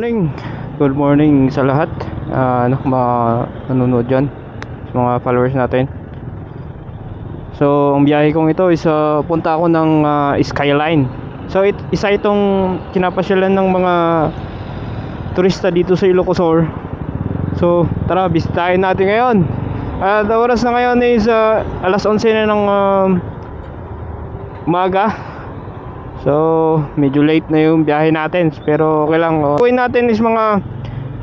morning. Good morning sa lahat. Ah, ano, mga nanonood dyan. Sa mga followers natin. So, ang biyahe kong ito is ah, punta ako ng ah, Skyline. So, it, isa itong kinapasyalan ng mga turista dito sa Ilocosur. So, tara, bisitahin natin ngayon. At ang oras na ngayon is ah, alas 11 na ng ah, umaga. So, medyo late na yung biyahe natin. Pero okay lang. Oh. Gawin natin is mga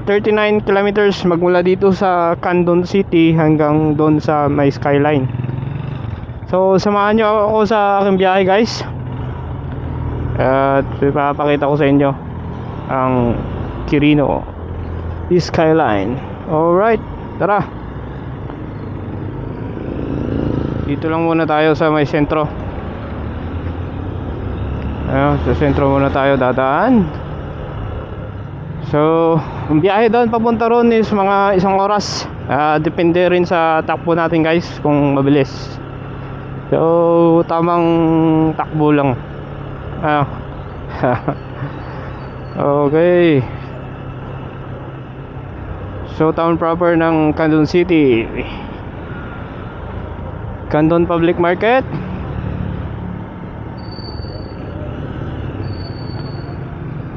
39 kilometers magmula dito sa Candon City hanggang doon sa may skyline. So, samahan nyo ako sa aking biyahe guys. At ipapakita ko sa inyo ang Kirino Skyline. Alright, tara. Dito lang muna tayo sa may sentro. Ayun, sa sentro muna tayo dadaan. So, ang biyahe doon papunta ron is mga isang oras. Ah, depende rin sa takbo natin guys kung mabilis. So, tamang takbo lang. Ah. okay. So, town proper ng Candon City. Candon Public Market.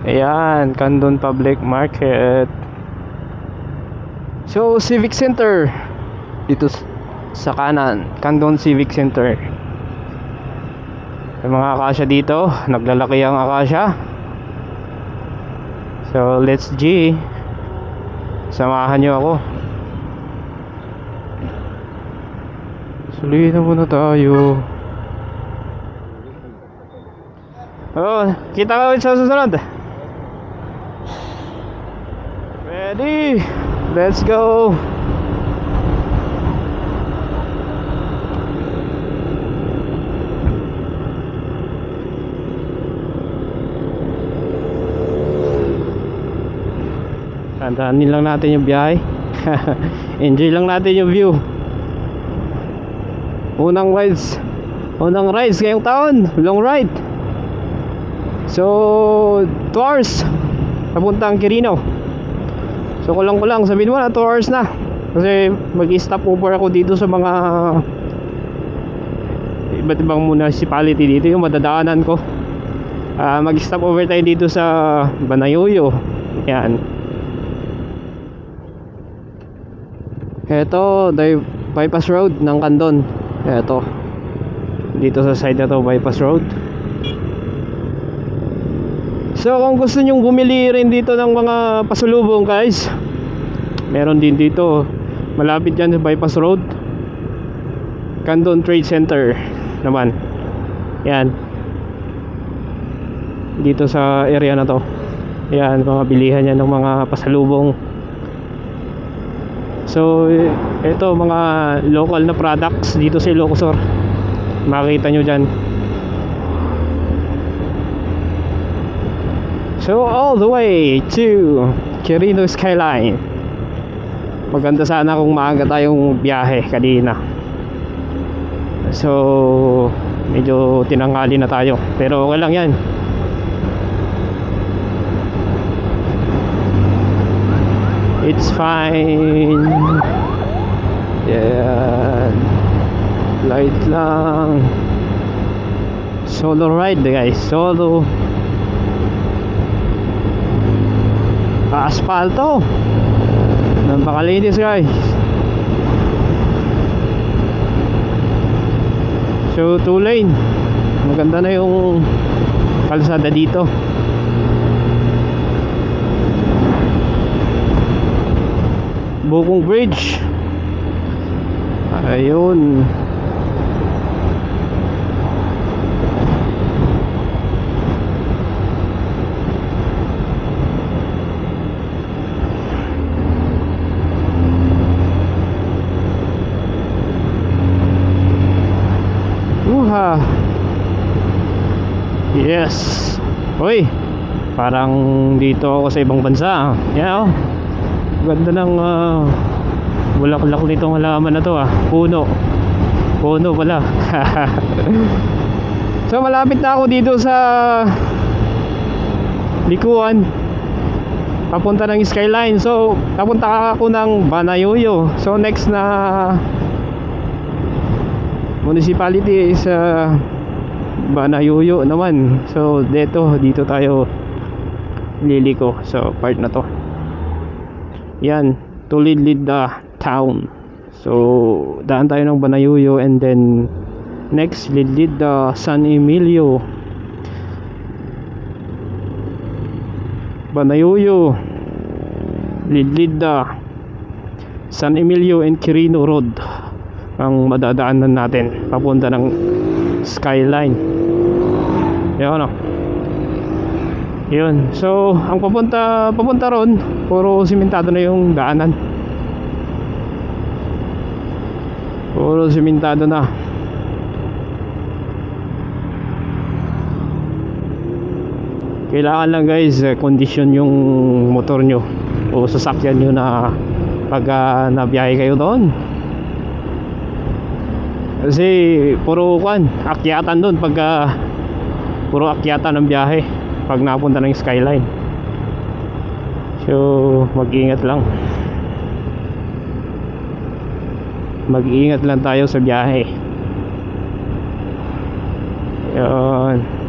Ayan, Candon Public Market. So, Civic Center. Dito sa kanan, Candon Civic Center. May mga akasya dito. Naglalaki ang akasya. So, let's G. Samahan nyo ako. Sulihin na muna tayo. Oh, kita ka sa susunod. Ready? Let's go. Tandaanin lang natin yung biyahe. Enjoy lang natin yung view. Unang rides. Unang rides ngayong taon. Long ride. So, 2 hours. Papunta ang Quirino. So, kulang-kulang. Sabihin mo na, 2 hours na. Kasi mag-stop over ako dito sa mga iba't ibang municipality dito yung madadaanan ko. Ah, mag-stop over tayo dito sa Banayoyo. Yan. Ito, bypass road ng Candon. Ito. Dito sa side na to, bypass road. So kung gusto nyong bumili rin dito ng mga pasulubong guys Meron din dito Malapit yan sa bypass road. Candon Trade Center Naman. Yan. Dito sa area na to. Yan mga bilihan yan ng mga pasalubong. So ito mga local na products dito sa Ilocosur. Makita nyo dyan. So all the way to Quirino Skyline Maganda sana kung maaga tayong biyahe kanina. So medyo tinangali na tayo Pero okay lang yan. It's fine. Yan. Light lang. Solo ride guys. Solo. Asfalto napakalinis guys. So two lane. Maganda na yung kalsada dito. Bukong Bridge. Ayun Yes. Uy. Parang dito ako sa ibang bansa. ah. Yan oh. Ganda ng uh, bulaklak nitong halaman na to ah. Puno. Puno pala. so malapit na ako dito sa likuan. papunta ng Skyline. So, papunta ako ng Banayuyo. So, next na municipality is uh, Banayuyo naman. So, dito, dito tayo liliko sa part na to. Yan, Tulidlid the town. So, daan tayo ng Banayuyo and then next, Lidlid the San Emilio. Banayuyo, Lidlida, San Emilio and Quirino Road ang madadaanan natin papunta ng skyline. Yan o. Yun. So, ang papunta papunta ron, puro simentado na yung daanan. Puro simentado na. kailangan lang guys eh, condition yung motor nyo o sasakyan nyo na pag uh, nabiyahe kayo doon kasi puro kwan akyatan doon pag uh, puro akyatan ng biyahe pag napunta ng skyline. So mag ingat lang. Mag ingat lang tayo sa biyahe. Yun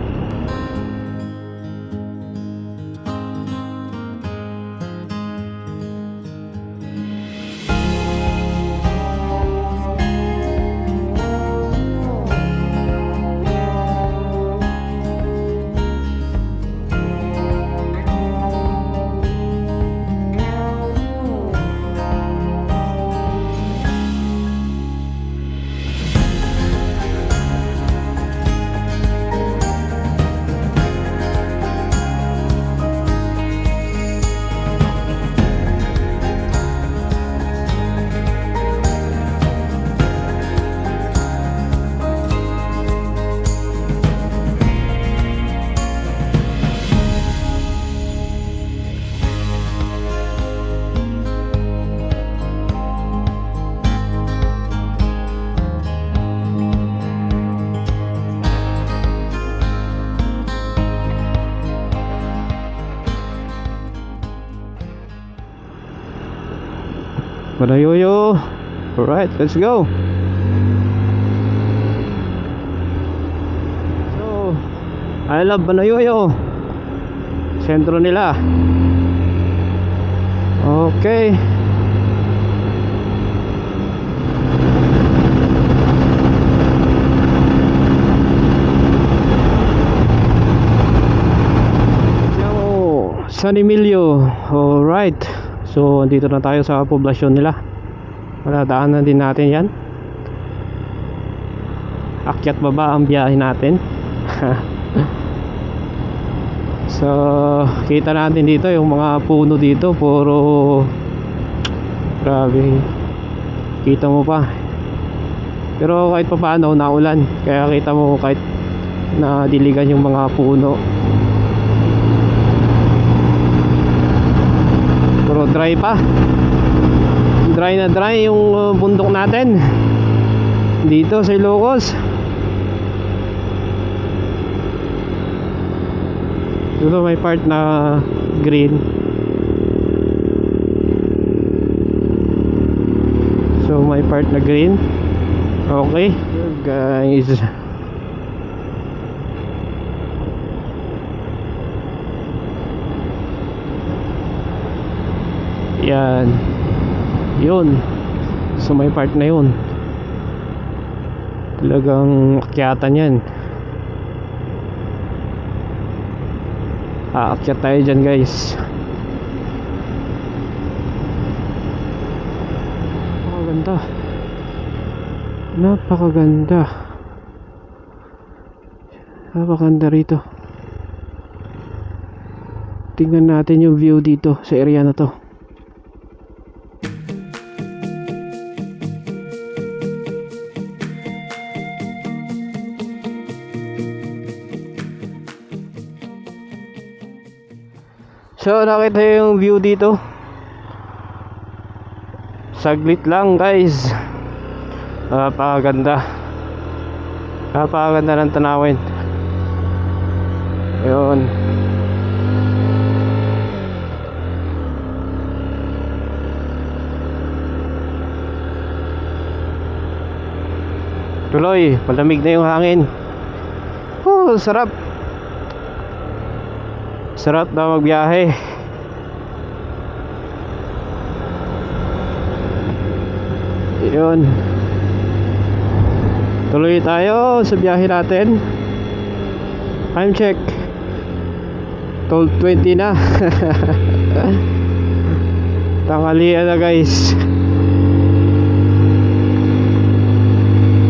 Alright, let's go. So, I love Manayoyo. Sentro nila. Okay. San Emilio. Alright. So, dito na tayo sa poblasyon nila. Madadaanan din natin yan. Akyat baba ang biyahe natin. so, kita natin dito yung mga puno dito. Puro... Grabe. Kita mo pa. Pero kahit pa paano, naulan. Kaya kita mo kahit na diligan yung mga puno. Puro dry pa. Dry na dry yung uh, bundok natin. Dito sa Ilocos. Dito may part na green. So may part na green. Okay. Guys. Yan. Yun. So may part na yun. Talagang akyatan yan. Aakyat tayo dyan guys. Napakaganda. Napakaganda. Napakaganda rito. Tingnan natin yung view dito sa area na to. So nakita yung view dito? Saglit lang guys. Napakaganda. Napakaganda ng tanawin. Ayun. Tuloy, palamig na yung hangin. Oh, sarap. Sarap na magbiyahe. Yun. Tuloy tayo sa biyahe natin. Time check. 12.20 na. Tanghalian na guys.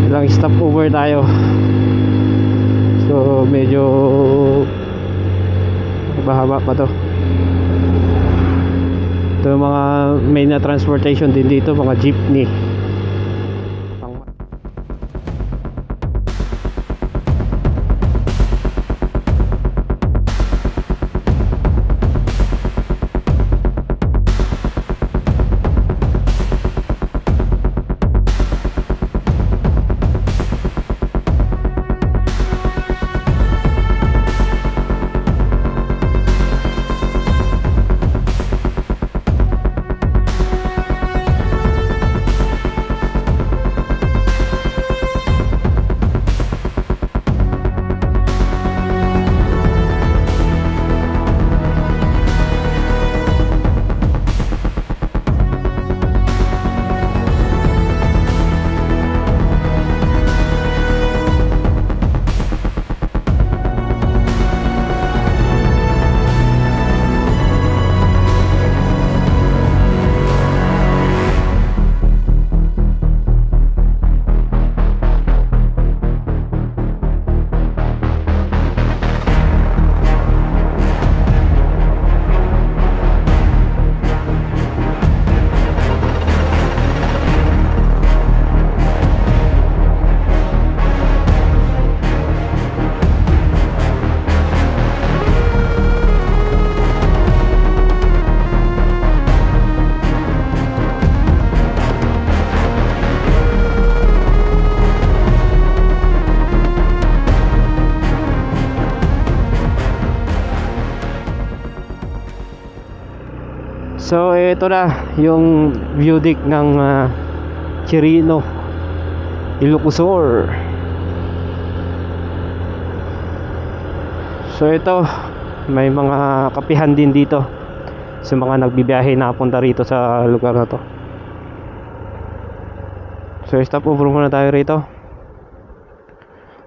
Ilang stopover tayo. So medyo mahaba pa to. Ito yung mga main na transportation din dito, mga jeepney. So ito na yung view deck ng ah, Chirino Ilocosur. So ito may mga kapihan din dito sa mga nagbibiyahe na punta rito sa lugar na to. So stop over muna tayo rito.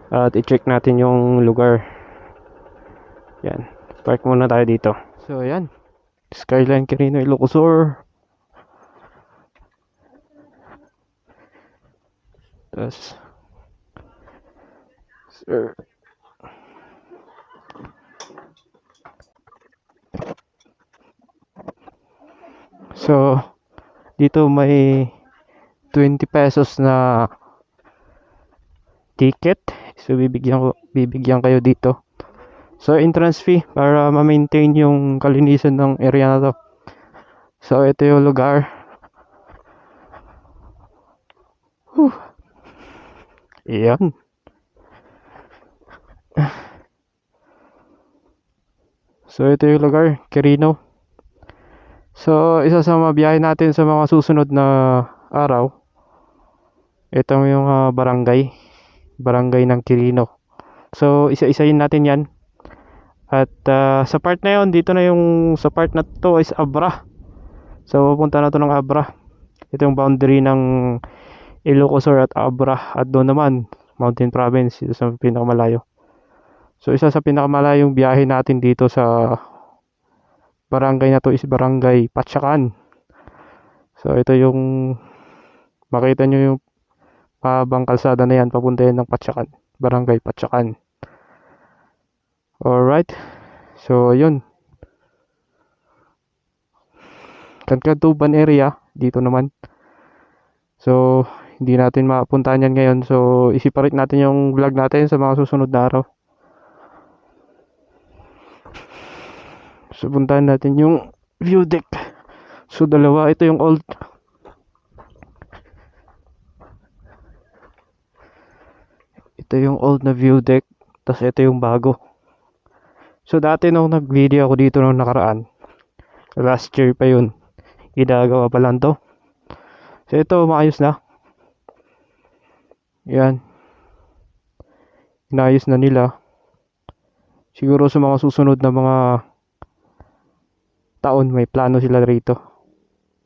At i-check natin yung lugar. Yan. Park muna tayo dito. So yan. Skyline Quirino Ilocosur. Tapos Sir. So dito may 20 pesos na ticket. So bibigyan ko bibigyan kayo dito. So entrance fee para ma-maintain yung kalinisan ng area na to. So ito yung lugar. Whew. Iyan. So ito yung lugar, Quirino. So isa sa mga natin sa mga susunod na araw. Ito yung ah, barangay. Barangay ng Quirino. So isa-isayin natin 'yan. At ah, sa part na yon dito na yung sa part na to is Abra. So pupunta na to ng Abra. Ito yung boundary ng Ilocosur at Abra. At doon naman, Mountain Province, ito sa pinakamalayo. So isa sa pinakamalayong biyahe natin dito sa barangay na to is Barangay Patsakan. So ito yung makita nyo yung mahabang kalsada na yan papunta yan ng Patsakan. Barangay Patsakan. Alright. So, yun. Kankatuban area. Dito naman. So, hindi natin mapuntahan yan ngayon. So, isiparit natin yung vlog natin sa mga susunod na araw. So, puntahan natin yung view deck. So, dalawa. Ito yung old. Ito yung old na view deck. Tapos ito yung bago. So dati nung nag-video ako dito nung nakaraan, last year pa yun, ginagawa pa lang to. So ito, maayos na. Yan. inayos na nila. Siguro sa mga susunod na mga taon may plano sila rito.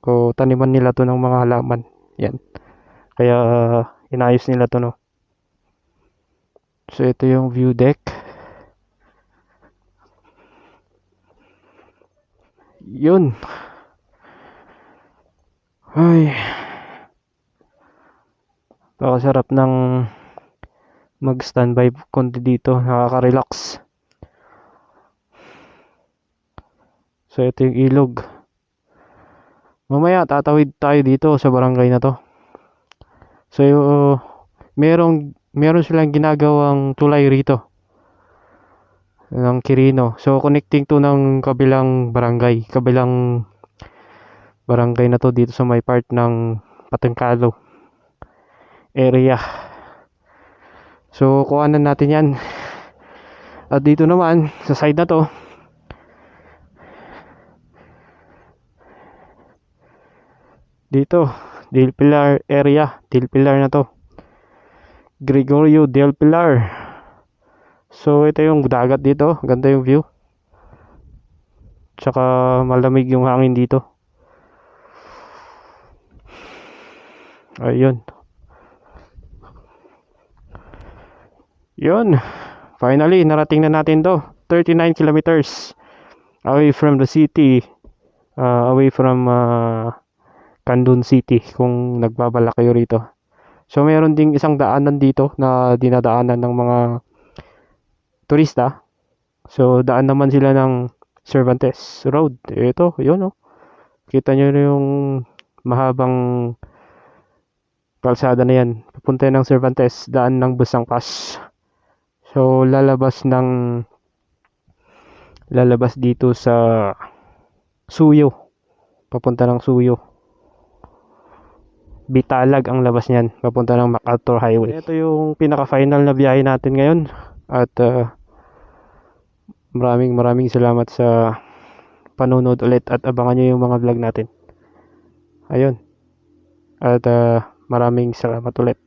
O taniman nila to ng mga halaman. Yan. Kaya inayos nila to no. So ito yung view deck. Yun. Ay. Pakasarap ng mag-standby konti dito. Nakaka-relax. So ito yung ilog. Mamaya tatawid tayo dito sa barangay na to. So uh, merong meron silang ginagawang tulay rito ng Quirino. So connecting to ng kabilang barangay, kabilang barangay na to dito sa may part ng Patengkalo area. So kuhanan natin 'yan. At dito naman sa side na to dito Del Pilar area Del Pilar na to Gregorio Del Pilar so ito yung dagat dito. Ganda yung view. Tsaka malamig yung hangin dito. Ayun. Yun. Finally narating na natin to. 39 kilometers away from the city. Uh, away from uh, Kandun City kung nagbabala kayo rito. So mayroon ding isang daanan dito na dinadaanan ng mga turista. So daan naman sila ng Cervantes Road. Ito, yun oh. Kita nyo yung mahabang kalsada na yan. Papunta ng Cervantes, daan ng Busang Pass. So lalabas ng lalabas dito sa Suyo. Papunta ng Suyo. Bitalag ang labas niyan papunta ng MacArthur Highway. Ito yung pinaka-final na biyahe natin ngayon at uh, maraming maraming salamat sa panonood ulit at abangan nyo yung mga vlog natin. Ayun. At uh, maraming salamat ulit.